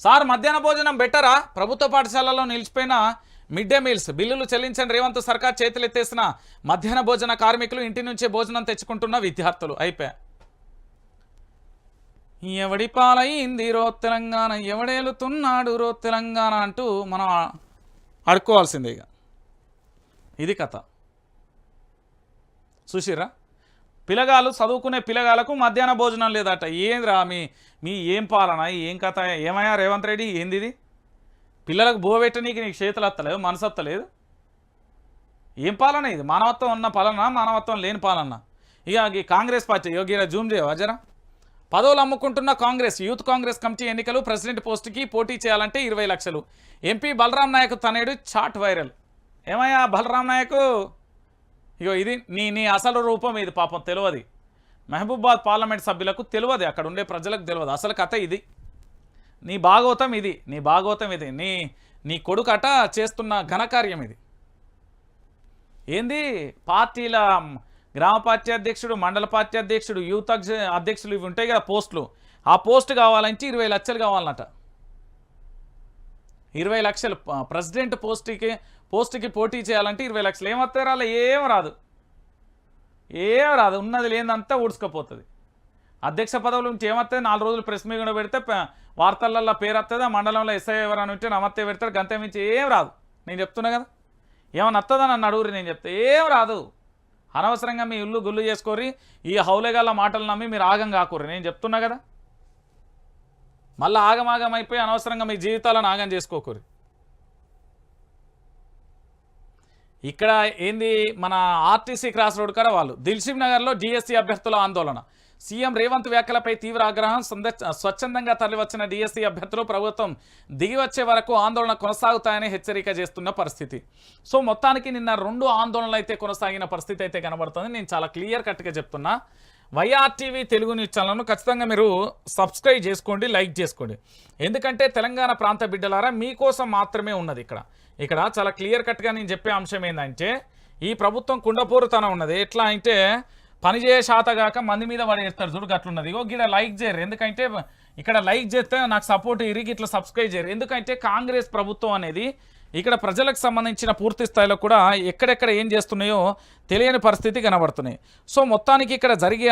Sir మధ్యాహ్న భోజనం బెటరా? ప్రభుత్వ పాఠశాలలో నిలిచిపోయిన మిడ్ డే మీల్స్ బిల్లులు చెల్లించండి రేవంత్ సర్కార్ చేతులెత్తేసిన మధ్యాహ్న భోజన కార్మికులు ఇంటి నుంచే భోజనం తెచ్చుకుంటున్న విద్యార్థులు. అయిపోయా. ఎవడి పాలయ్యింది రో తెలంగాణ? ఎవడేలుతున్నాడు రో తెలంగాణ అంటూ మనం అడుక్కోవాల్సిందే ఇక. ఇది కథ. చూసిరా పిల్లగాళ్ళు చదువుకునే పిల్లగాళ్ళకు మధ్యాహ్న భోజనం లేదట. ఏంద్రా మీ మీ ఏం పాలన ఏం కథ ఏమయ్యా రేవంత్ రెడ్డి? ఏంది ఇది పిల్లలకు బోబెట్టనీకి నీకు చేతులు అత్తలేదు మనసు అత్తలేదు? ఏం పాలన ఇది? మానవత్వం ఉన్న పాలన మానవత్వం లేని పాలన. ఇక కాంగ్రెస్ పార్టీ యోగిరా జూమ్ చేయవా జరా? పదవులు అమ్ముకుంటున్న కాంగ్రెస్ యూత్ కాంగ్రెస్ కమిటీ ఎన్నికలు ప్రెసిడెంట్ పోస్టుకి పోటీ చేయాలంటే ఇరవై లక్షలు. ఎంపీ బలరాం నాయక్ తనేడు చాట్ వైరల్. ఏమయ్యా బలరాం నాయకు? ఇగో ఇది నీ నీ అసలు రూపం ఇది పాపం తెలియదు మహబూబాద్ పార్లమెంట్ సభ్యులకు తెలియదు అక్కడ ఉండే ప్రజలకు తెలియదు అసలు కథ ఇది. నీ భాగవతం ఇది నీ భాగవతం ఇది నీ నీ కొడుకట చేస్తున్న ఘనకార్యం ఇది. ఏంది? పార్టీల గ్రామ పార్టీ అధ్యక్షుడు మండల పార్టీ అధ్యక్షుడు యూత్ అధ్యక్షులు ఇవి ఉంటాయి కదా పోస్టులు. ఆ పోస్ట్ కావాలంటే ఇరవై లక్షలు కావాలన్నట. ఇరవై లక్షలు. ప్రెసిడెంట్ పోస్ట్కి పోస్ట్కి పోటీ చేయాలంటే ఇరవై లక్షలు. ఏమొస్తాయి రాలే ఏం రాదు. ఏం రాదు. ఉన్నది లేదంతా ఊడ్చుకపోతుంది. అధ్యక్ష పదవుల నుంచి ఏమొస్తుంది నాలుగు రోజులు ప్రెస్ మీట్ పెడితే వార్తలలో పేరు వస్తుంది ఆ మండలంలో ఎస్ఐ ఎవరైనా ఉంటే నమస్తే పెడతారు గంతే మించి ఏం రాదు. నేను చెప్తున్నా కదా. ఏమన్నా వస్తుందా నన్ను అడుగురి నేను చెప్తే ఏం రాదు. అనవసరంగా మీ ఇల్లు గుళ్ళు చేసుకోరి ఈ హౌలేగాల మాటలు నమ్మి మీరు ఆగం కాకూరి నేను చెప్తున్నా కదా. మళ్ళీ ఆగమాగం అయిపోయి అనవసరంగా మీ జీవితాలను ఆగం చేసుకోకూరు. ఇక్కడ ఏంది మన ఆర్టీసీ క్రాస్ రోడ్ కాడ వాళ్ళు దిల్షిబ్ నగర్లో డిఎస్సీ అభ్యర్థుల ఆందోళన. సీఎం రేవంత్ వ్యాఖ్యలపై తీవ్ర ఆగ్రహం స్వచ్ఛందంగా తరలివచ్చిన డిఎస్సీ అభ్యర్థులు ప్రభుత్వం దిగి వచ్చే వరకు ఆందోళన కొనసాగుతాయని హెచ్చరిక చేస్తున్న పరిస్థితి. సో మొత్తానికి నిన్న రెండు ఆందోళనలు అయితే కొనసాగిన పరిస్థితి అయితే కనబడుతుంది. నేను చాలా క్లియర్ కట్గా చెప్తున్నా. వైఆర్టీవీ తెలుగు న్యూస్ ఛానల్ను ఖచ్చితంగా మీరు సబ్స్క్రైబ్ చేసుకోండి లైక్ చేసుకోండి. ఎందుకంటే తెలంగాణ ప్రాంత బిడ్డలారా మీకోసం మాత్రమే ఉన్నది ఇక్కడ. ఇక్కడ చాలా క్లియర్ కట్గా నేను చెప్పే అంశం ఏంటంటే ఈ ప్రభుత్వం కుండపోరుతనం ఉన్నది. ఎట్లా అంటే పనిచేయ శాతగాక మంది మీద పడేస్తారు చూడు అట్లున్నది ఇగో గిడ లైక్ చేయరు. ఎందుకంటే ఇక్కడ లైక్ చేస్తే నాకు సపోర్ట్ ఇరిగి ఇట్లా సబ్స్క్రైబ్ చేయరు. ఎందుకంటే కాంగ్రెస్ ప్రభుత్వం అనేది ఇక్కడ ప్రజలకు సంబంధించిన పూర్తి స్థాయిలో కూడా ఎక్కడెక్కడ ఏం చేస్తున్నాయో తెలియని పరిస్థితి కనబడుతున్నాయి. సో మొత్తానికి ఇక్కడ జరిగే